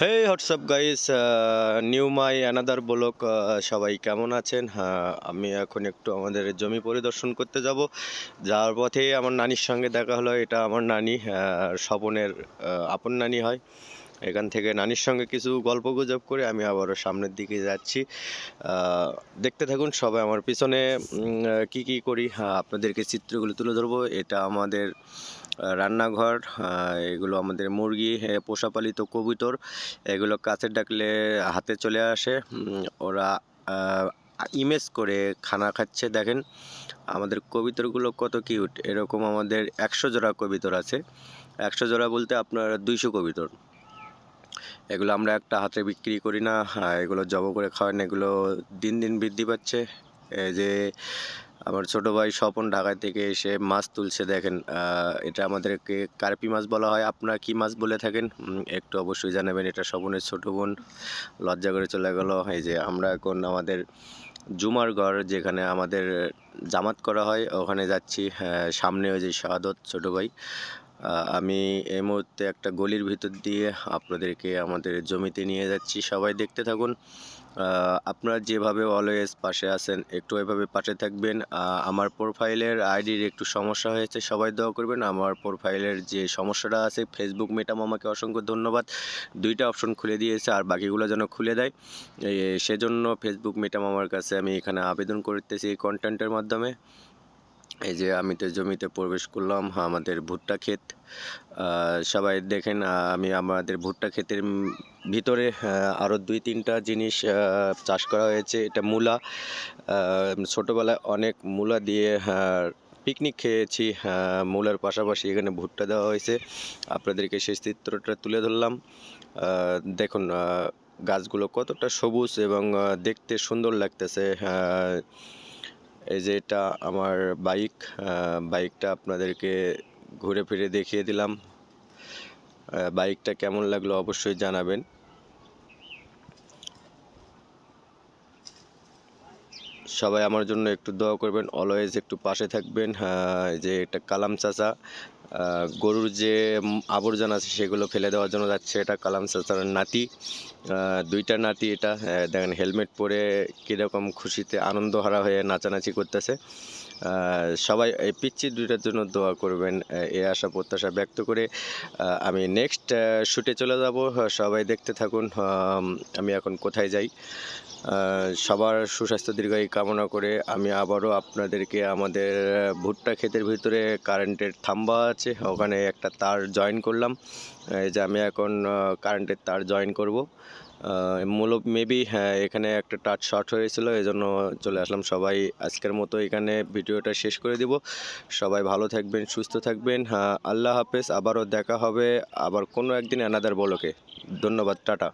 Hey what's up guys new my another vlog সবাই কেমন আছেন? হ্যাঁ আমি এখন একটু আমাদের জমি পরিদর্শন করতে যাব। যাওয়ার পথে আমার নানির সঙ্গে দেখা হলো। এটা আমার নানি স্বপনের আপন নানি হয়। এখান থেকে নানির সঙ্গে কিছু গল্প গুজব করে আমি আবারও সামনের দিকে যাচ্ছি। দেখতে থাকুন সবাই আমার পিছনে কি কি করি। আপনাদেরকে চিত্রগুলো তুলে ধরবো। এটা আমাদের রান্নাঘর এগুলো আমাদের মুরগি এ, পোষাপালিত কবুতর এগুলো কাছে ডাকলে হাতে চলে আসে। ওরা ইমেজ করে খানা খাচ্ছে। দেখেন আমাদের কবিতরগুলো কত কিউট। এরকম আমাদের একশো জোড়া কবিতর আছে। একশো জোড়া বলতে আপনার দুইশো কবিতর। এগুলো আমরা একটা হাতে বিক্রি করি না হ্যাঁ, এগুলো জব করে খাওয়ান এগুলো দিন দিন বৃদ্ধি পাচ্ছে। এই যে আমার ছোট ভাই স্বপন ঢাকা থেকে এসে মাছ তুলছে দেখেন এটা আমাদেরকে কার্পি মাছ বলা হয়। আপনারা কি মাছ বলে থাকেন? একটু অবশ্যই জানাবেন এটা স্বপনের ছোট বোন লজ্জা করে চলে গেল। এই যে আমরা এখন আমাদের জুমার ঘর যেখানে আমাদের জামাত করা হয় ওখানে যাচ্ছি হ্যাঁ, সামনে ওই যে শাহাদত ছোট ভাই। আমি এই মুহূর্তে একটা গলির ভিতর দিয়ে আপনাদেরকে আমাদের জমিতে নিয়ে যাচ্ছি। সবাই দেখতে থাকুন। আপনারা যেভাবে অলওয়েজ পাশে আছেন, একটু এভাবে পাশে থাকবেন। আমার প্রোফাইলের আইডির একটু সমস্যা হয়েছে, সবাই দোয়া করবেন। আমার প্রোফাইলের যে সমস্যাটা আছে ফেসবুক মেটাম আমাকে অসংখ্য ধন্যবাদ। দুইটা অপশন খুলে দিয়েছে আর বাকিগুলো যেন খুলে দেয়। সেজন্য ফেসবুক মেটাম আমার কাছে আমি এখানে আবেদন করতেছি এই কন্টেন্টের মাধ্যমে। এই যে আমি তো জমিতে প্রবেশ করলাম আমাদের ভুট্টা ক্ষেত। সবাই দেখেন আমি আমাদের ভুট্টা ক্ষেতের ভিতরে আরও দুই তিনটা জিনিস চাষ করা হয়েছে। এটা মূলা। ছোটোবেলায় অনেক মূলা দিয়ে পিকনিক খেয়েছি মূলার পাশাপাশি এখানে ভুট্টা দেওয়া হয়েছে। আপনাদেরকে সেই চিত্রটা তুলে ধরলাম। দেখুন গাছগুলো কতটা সবুজ এবং দেখতে সুন্দর লাগতেছে এই যে এটা আমার বাইক বাইকটা আপনাদেরকে ঘুরে ফিরে দেখিয়ে দিলাম। বাইকটা কেমন লাগল অবশ্যই জানাবেন। সবাই আমার জন্য একটু দোয়া করবেন অলওয়েজ একটু পাশে থাকবেন। যে এটা কালাম চাচা গরুর যে আবর্জনা আছে সেগুলো ফেলে দেওয়ার জন্য যাচ্ছে। এটা কালাম চাচার নাতি। দুইটা নাতি এটা। দেখেন, হেলমেট পরে কীরকম খুশিতে আনন্দহারা হয়ে নাচানাচি করতেছে। সবাই এই পিচ্ছি দুইটার জন্য দোয়া করবেন। এই আশা, প্রত্যাশা ব্যক্ত করে আমি নেক্সট শুটে চলে যাব। সবাই দেখতে থাকুন আমি এখন কোথায় যাই। সবার সুস্বাস্থ্য দীর্ঘায়ু কামনা করে আমি আবারও আপনাদেরকে আমাদের ভুট্টা ক্ষেতের ভিতরে কারেন্টের থাম্বা আছে ওখানে একটা তার জয়েন করলাম। এই যে আমি এখন কারেন্টের তার জয়েন করব। মূল মেবি হ্যাঁ এখানে একটা টাচ শর্ট হয়েছিল এই জন্য চলে আসলাম। সবাই আজকের মতো এখানে ভিডিওটা শেষ করে দিব। সবাই ভালো থাকবেন, সুস্থ থাকবেন। হ্যাঁ আল্লাহ হাফেজ, আবারও দেখা হবে, আবার কোনো একদিন অ্যানাদার বলোকে। ধন্যবাদ, টাটা।